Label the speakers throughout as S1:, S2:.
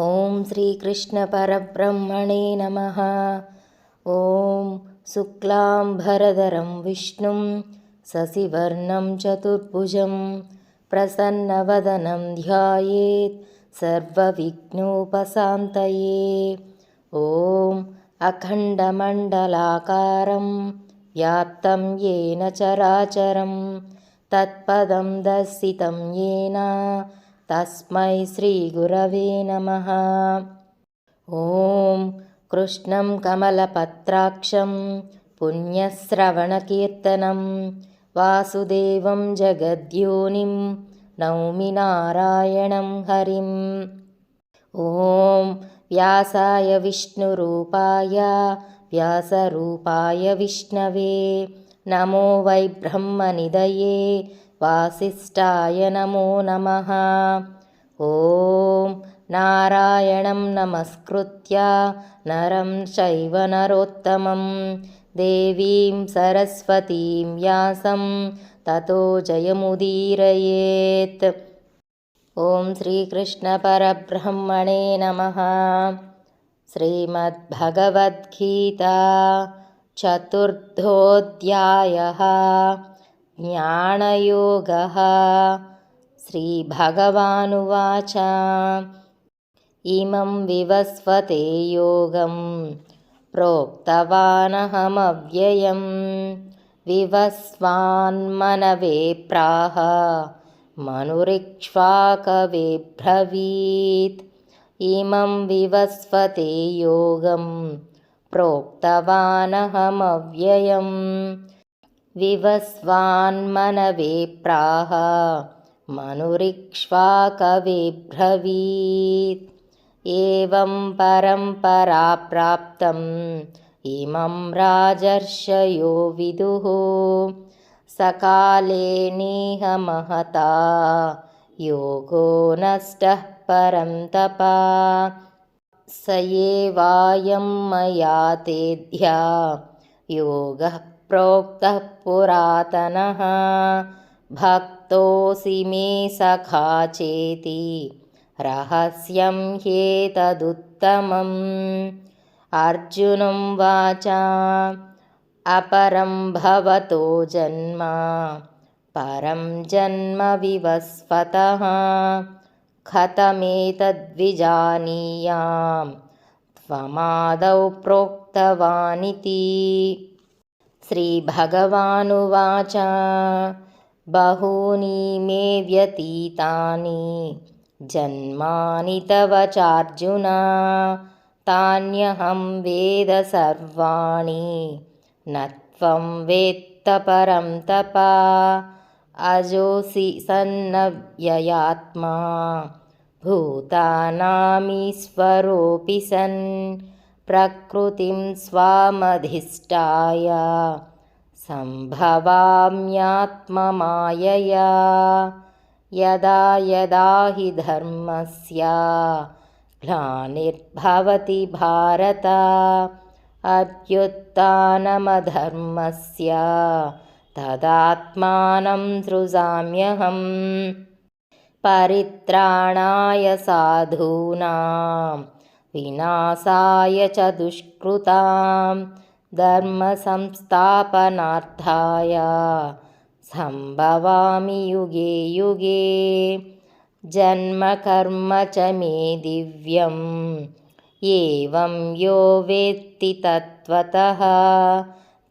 S1: ॐ श्रीकृष्णपरब्रह्मणे नमः। ॐ शुक्लाम्भरधरं विष्णुं शशिवर्णं चतुर्भुजं प्रसन्नवदनं ध्यायेत् सर्वविघ्नोपशान्तये। ॐ अखण्डमण्डलाकारं व्याप्तं येन चराचरं तत्पदं दर्शितं येन तस्मै श्रीगुरवे नमः। ॐ कृष्णं कमलपत्राक्षं पुण्यश्रवणकीर्तनं वासुदेवं जगद्योनिं नौमि नारायणं हरिम् ॐ व्यासाय विष्णुरूपाय व्यासरूपाय विष्णवे नमो वै ब्रह्मनिधये वासिष्ठाय नमो नमः। ॐ नारायणं नमस्कृत्य नरं चैव नरोत्तमं। देवीं सरस्वतीं व्यासं ततो जयमुदीरयेत्। ॐ श्रीकृष्णपरब्रह्मणे नमः। श्रीमद्भगवद्गीता चतुर्थोऽध्यायः ज्ञानयोगः। श्रीभगवानुवाच। इमं विवस्वते योगं प्रोक्तवानहमव्ययं विवस्वान्मनवे प्राह मनुरिक्ष्वाकवे ब्रवीत्। इमं विवस्वते योगं प्रोक्तवानहमव्ययम् विवस्वान्मनवे प्राह मनुरिक्ष्वाकविब्रवीत् एवं परम्परा प्राप्तम् इमं राजर्षयो विदुः। सकाले निहमहता योगो नष्टः परं तपा। स एवायं मया तेद्ध्या योगः प्रोक्तः पुरातनः भक्तोऽसि मे सखा चेति। रहस्यं ह्येतदुत्तमम् अर्जुनं वाचा अपरं भवतो जन्म। परं जन्म विवस्वतः। कथमेतद्विजानीयां त्वमादौ प्रोक्तवानिति श्रीभगवानुवाच। बहूनि मे व्यतीतानि जन्मानि तव चार्जुन। तान्यहं वेद सर्वाणि न त्वं वेत्त परं तप। अजोऽसि सन्नव्ययात्मा भूतानामीश्वरोऽपि सन् प्रकृतिं स्वामधिष्ठाय। सम्भवाम्यात्ममायया। यदा यदा हि धर्मस्य ग्लानिर्भवति भारत अभ्युत्थानमधर्मस्य तदात्मानं सृजाम्यहम् परित्राणाय साधूनां विनाशाय च दुष्कृतां धर्मसंस्थापनार्थाय सम्भवामि युगे युगे। जन्मकर्म च मे दिव्यम् एवं यो वेत्ति तत्त्वतः।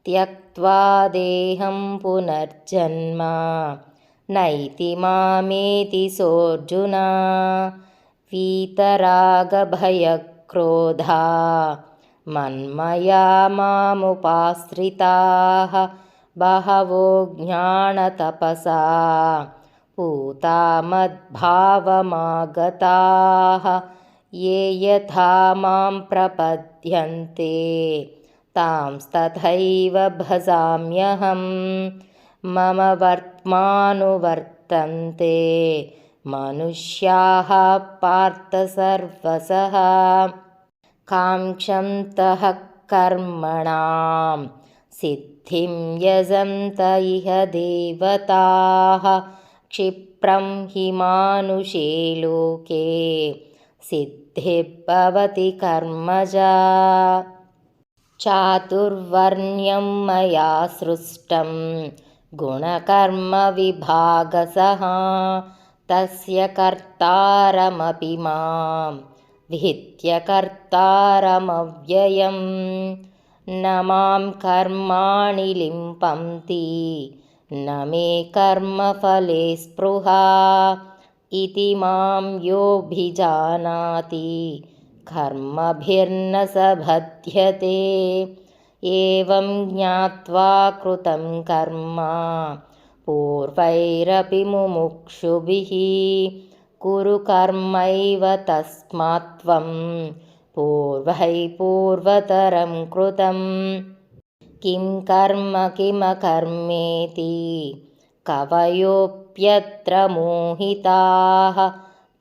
S1: त्यक्त्वा देहं पुनर्जन्म नैति मामेति सोऽर्जुन वीतरागभयक्रोधा मन्मया मामुपाश्रिताः बहवो ज्ञानतपसा। पूता मद्भावमागताः ये यथा मां प्रपद्यन्ते तांस्तथैव भजाम्यहं मम वर्त्मानुवर्तन्ते मनुष्याः पार्थ सर्वसः। काङ्क्षन्तः कर्मणां सिद्धिं यजन्त इह देवताः। क्षिप्रं हि मानुषे लोके सिद्धिर्भवति कर्मजा। चातुर्वर्ण्यं मया सृष्टं गुणकर्मविभागसः तस्य कर्तारमपि मां विहित्यकर्तारमव्ययं न मां कर्माणि लिम्पन्ति न मे कर्मफले स्पृहा। इति मां योऽभिजानाति कर्मभिर्न स बध्यते एवं ज्ञात्वा कृतं कर्म पूर्वैरपि मुमुक्षुभिः कुरु कर्मैव तस्मात् त्वं पूर्वैः पूर्वतरं कृतं। किं कर्म किमकर्मेति? कवयोऽप्यत्र मोहिताः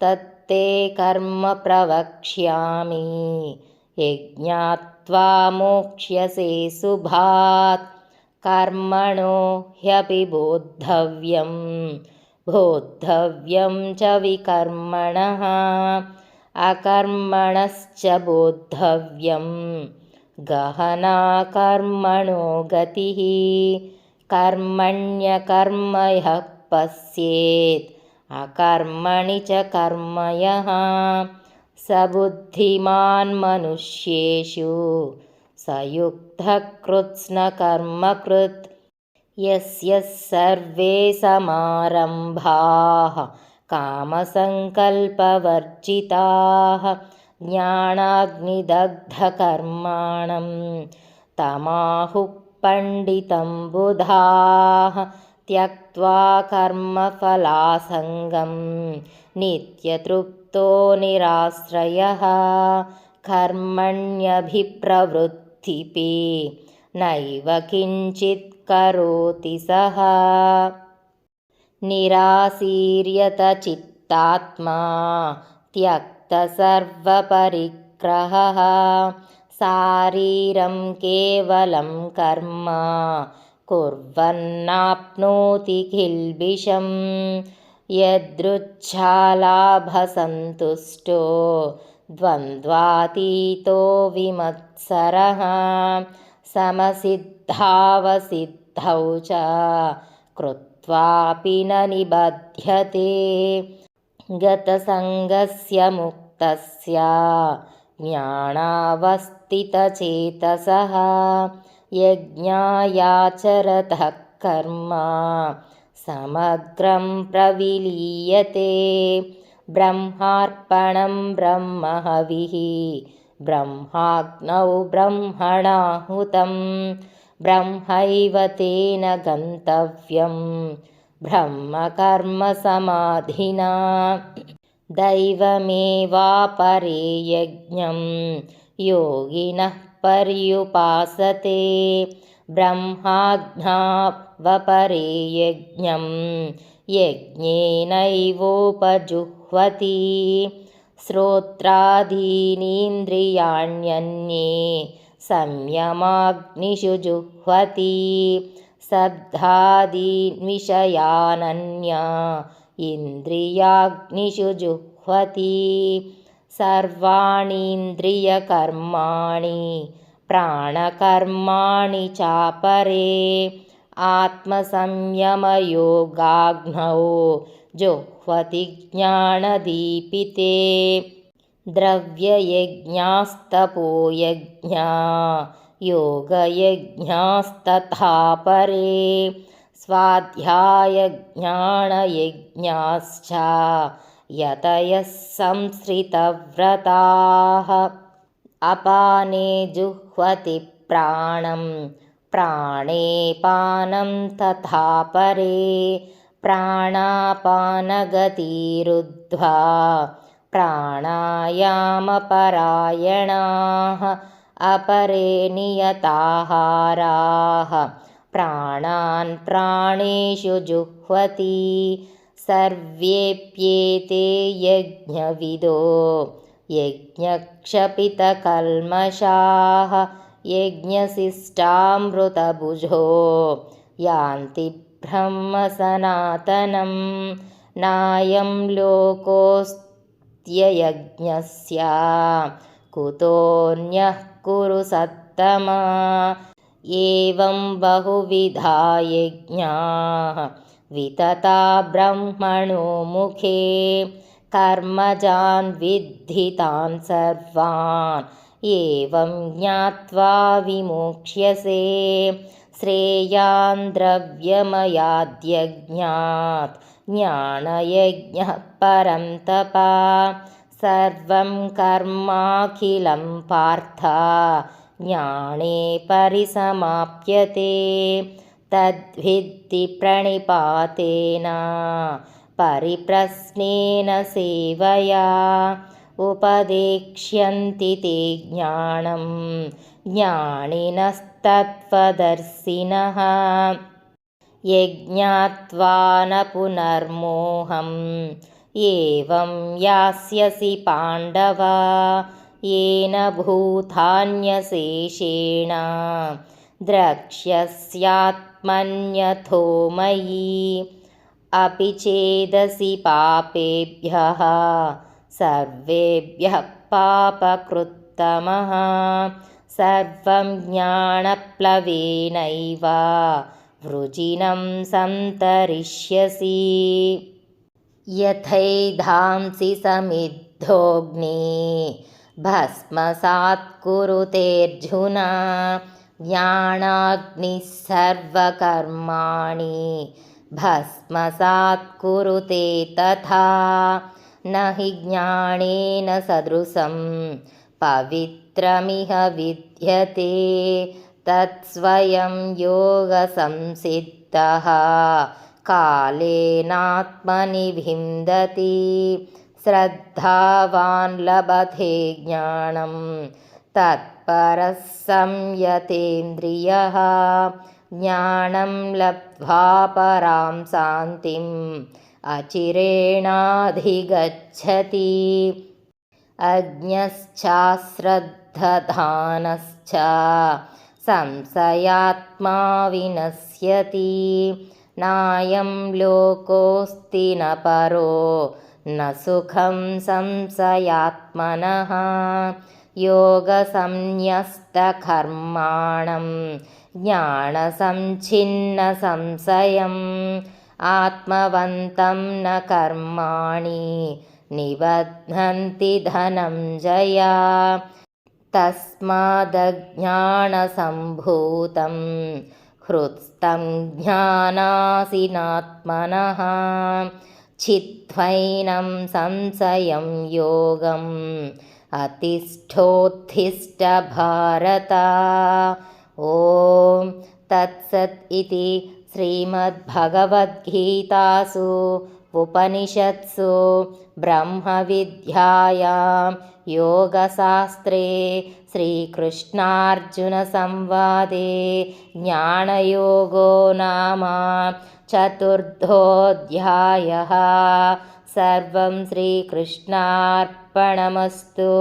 S1: तत्ते कर्म प्रवक्ष्यामि। यज्ञात्वा मोक्ष्यसे शुभात् कर्मणो ह्यपि बोद्धव्यं बोद्धव्यं च विकर्मणः। अकर्मणश्च बोद्धव्यं गहना कर्मणो गतिः। कर्मण्यकर्मयः पश्येत्। अकर्मणि च कर्मयः। स बुद्धिमान् मनुष्येषु स युक्तः कृत्स्नकर्मकृत् यस्य सर्वे समारम्भाः कामसङ्कल्पवर्जिताः ज्ञानाग्निदग्धकर्माणं तमाहुः पण्डितं बुधाः त्यक्त्वा कर्मफलासङ्गं नित्यतृप्तो निराश्रयः कर्मण्यभिप्रवृत्तिपि नैव किञ्चित् करोति सः निरासीर्यतचित्तात्मा त्यक्तसर्वपरिग्रहः शारीरं केवलं कर्म कुर्वन्नाप्नोति किल्बिषं यदृच्छालाभसन्तुष्टो द्वन्द्वातीतो विमत्सरः समसिद्धावसिद्धौ च कृत्वापि न निबध्यते। गतसङ्गस्य मुक्तस्य ज्ञानावस्थितचेतसः यज्ञायाचरतः कर्म समग्रं प्रविलीयते ब्रह्मार्पणं ब्रह्महविः। ब्रह्माग्नौ ब्रह्मणाहुतं ब्रह्मैव तेन गन्तव्यं। ब्रह्मकर्मसमाधिना दैवमेवापरे यज्ञं। योगिनः पर्युपासते ब्रह्माज्ञावपरे यज्ञं यज्ञेनैवोपजुह्वति। श्रोत्रादीनीन्द्रियाण्यन्ये संयमाग्निषु जुह्वति। शब्दादीन्विषयानन्या इन्द्रियाग्निषु जुह्वति। सर्वाणीन्द्रियकर्माणि प्राणकर्माणि चापरे आत्मसंयमयोगाग्नौ जुह्वति ज्ञानदीपिते। द्रव्ययज्ञास्तपोयज्ञा योगयज्ञास्तथा परे स्वाध्यायज्ञानयज्ञाश्च यतयः संसृतव्रताः। अपाने जुह्वति प्राणं प्राणे पानं तथा परे प्राणापानगतिरुद्ध्वा प्राणायामपरायणाः अपरे नियताहाराः। प्राणान् प्राणेषु जुह्वति सर्वेऽप्येते यज्ञविदो। यज्ञक्षपितकल्मषाः यज्ञशिष्टामृतभुजो। यान्ति ब्रह्मसनातनं। नायं लोकोऽस्त्ययमव्ययः नित्ययज्ञस्य कुतोऽन्यः कुरु सत्तमा। एवं बहुविधा यज्ञाः। वितता ब्रह्मणो मुखे। कर्मजान् विद्धितान् सर्वान् एवं ज्ञात्वा विमोक्ष्यसे श्रेयान् द्रव्यमयाद्यज्ञात् ज्ञानयज्ञः परं तपा। सर्वं कर्माखिलं पार्थ ज्ञाने परिसमाप्यते। तद्विद्धि प्रणिपातेन परिप्रश्नेन सेवया उपदेक्ष्यन्ति ते ज्ञानं ज्ञानिनस्तत्त्वदर्शिनः। यज्ञात्वा न पुनर्मोहम् एवं यास्यसि पाण्डव येन भूतान्यशेषेण। द्रक्ष्यस्यात्मन्यथो मयि अपि चेदसि पापेभ्यः सर्वेभ्यः पापकृत्तमः सर्वं ज्ञानप्लवेनैव वृजिनं सन्तरिष्यसि। यथैधांसि समिद्धोऽग्नि भस्मसात् कुरुतेऽर्जुन ज्ञानाग्निः सर्वकर्माणि भस्मसात् कुरुते तथा न हि ज्ञानेन सदृशं। पवित्रमिह विद्यते तत्स्वयं योगसंसिद्धः। कालेनात्मनि विन्दति श्रद्धावान् लभते ज्ञानं। तत्परः संयतेन्द्रियः ज्ञानं लब्ध्वा परां शान्तिम् अचिरेणाधिगच्छति। अज्ञश्चाश्रद्धधानश्च संशयात्मा विनश्यति। नायं लोकोऽस्ति न परो न सुखं संशयात्मनः। योगसंन्यस्तकर्माणं ज्ञानसञ्छिन्नसंशयम् आत्मवन्तं न कर्माणि निबध्नन्ति धनञ्जया तस्मादज्ञानसम्भूतं हृत्स्तं ज्ञानासिनात्मनः। छित्त्वैनं संशयं योगम् अतिष्ठोत्थिष्ठभारत ॐ तत्सत् इति श्रीमद्भगवद्गीतासु उपनिषत्सु ब्रह्मविद्यायां योगशास्त्रे श्रीकृष्णार्जुनसंवादे ज्ञानयोगो नाम चतुर्थोऽध्यायः। सर्वं श्रीकृष्णार्पणमस्तु